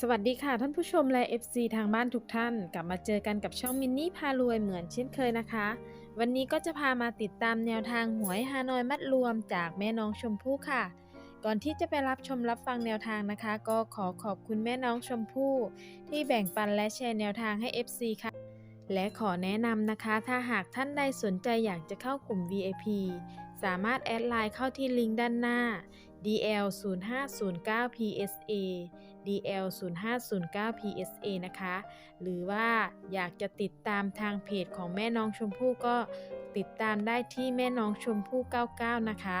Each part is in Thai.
สวัสดีค่ะท่านผู้ชมและ FC ทางบ้านทุกท่าน กลับมาเจอกันกับช่องมินนี่พารวยเหมือนเช่นเคยนะคะ วันนี้ก็จะพามาติดตามแนวทางหวยฮานอยมัดรวมจากแม่น้องชมพู่ค่ะ ก่อนที่จะไปรับชมรับฟังแนวทางนะคะ ก็ขอขอบคุณแม่น้องชมพู่ ที่แบ่งปันและแชร์แนวทางให้ FC ค่ะ และขอแนะนำนะคะ ถ้าหากท่านใดสนใจอยากจะเข้ากลุ่ม VIP สามารถแอดไลน์เข้าที่ลิงก์ด้านหน้า DL 0509 PSA DL 0509 PSA นะคะ หรือว่าอยากจะติดตามทางเพจของแม่น้องชมพู่ก็ติดตามได้ที่แม่น้องชมพู่ 99 นะคะ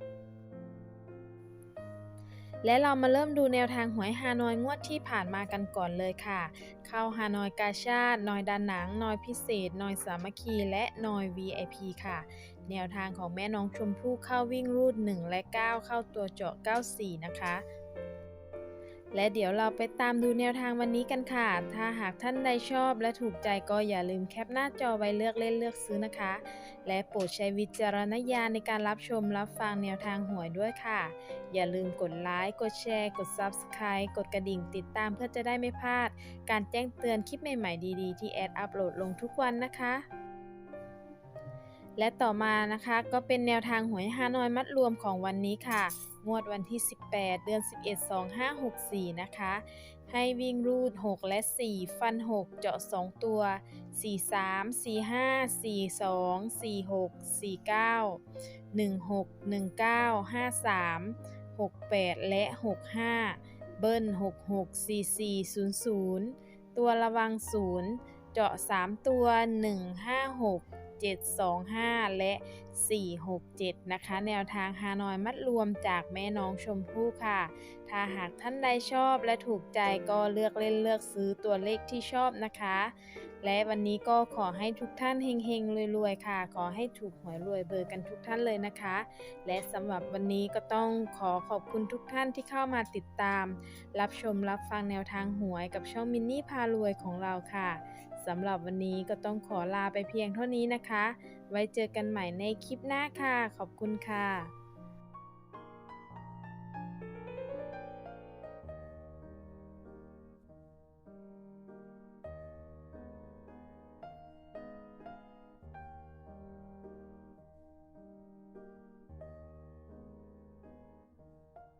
และเรามาเริ่มดูแนวทางหวยฮานอยงวดที่ผ่านมากันก่อนเลยค่ะ เข้าฮานอยกาชาดนอยดานหนัง นอยพิเศษ นอยสามัคคี และนอย VIP ค่ะ แนวทางของแม่น้องชมพู่เข้าวิ่งรูด 1 และ 9 เข้าตัวเจาะ 94 นะคะ และเดี๋ยวเราไปตามดูแนวทางวันนี้กันค่ะ ถ้าหากท่านใดชอบและถูกใจก็อย่าลืมแคปหน้าจอไว้เลือกเล่นเลือกซื้อนะคะ และโปรดใช้วิจารณญาณในการรับชมรับฟังแนวทางหวยด้วยค่ะ อย่าลืมกดไลค์ กดแชร์ กด Subscribe กดกระดิ่งติดตามเพื่อจะได้ไม่พลาด การแจ้งเตือนคลิปใหม่ๆดีๆ ที่แอดอัปโหลดลงทุกวันนะคะและต่อมานะคะก็เป็นแนวทางหวยฮานอยมัดรวมของวันนี้ค่ะ งวดวันที่ 18 เดือน 11 2564 นะคะ ให้วิ่งรูด 6 และ 4 ฟัน 6 เจาะ 2 ตัว 43 45 42 46 49 16 19 53 68 และ 65 เบิ้ล 66 44 00 ตัวระวัง 0 เจาะ 3 ตัว 156 725 และ 467 นะคะ แนวทางฮานอยมัดรวมจากแม่น้องชมพู่ค่ะ ถ้าหากท่านใดชอบและถูกใจก็เลือกเล่นเลือกซื้อตัวเลขที่ชอบนะคะ และวันนี้ก็ขอให้ทุกท่านเฮงๆรวยๆค่ะ ขอให้ถูกหวยรวยเบอร์กันทุกท่านเลยนะคะ และสำหรับวันนี้ก็ต้องขอขอบคุณทุกท่านที่เข้ามาติดตาม รับชมรับฟังแนวทางหวยกับช่องมินนี่พารวยของเราค่ะสำหรับวันนี้ก็ต้องขอลาไปเพียงเท่านี้นะคะ ไว้เจอกันใหม่ในคลิปหน้าค่ะ ขอบคุณค่ะ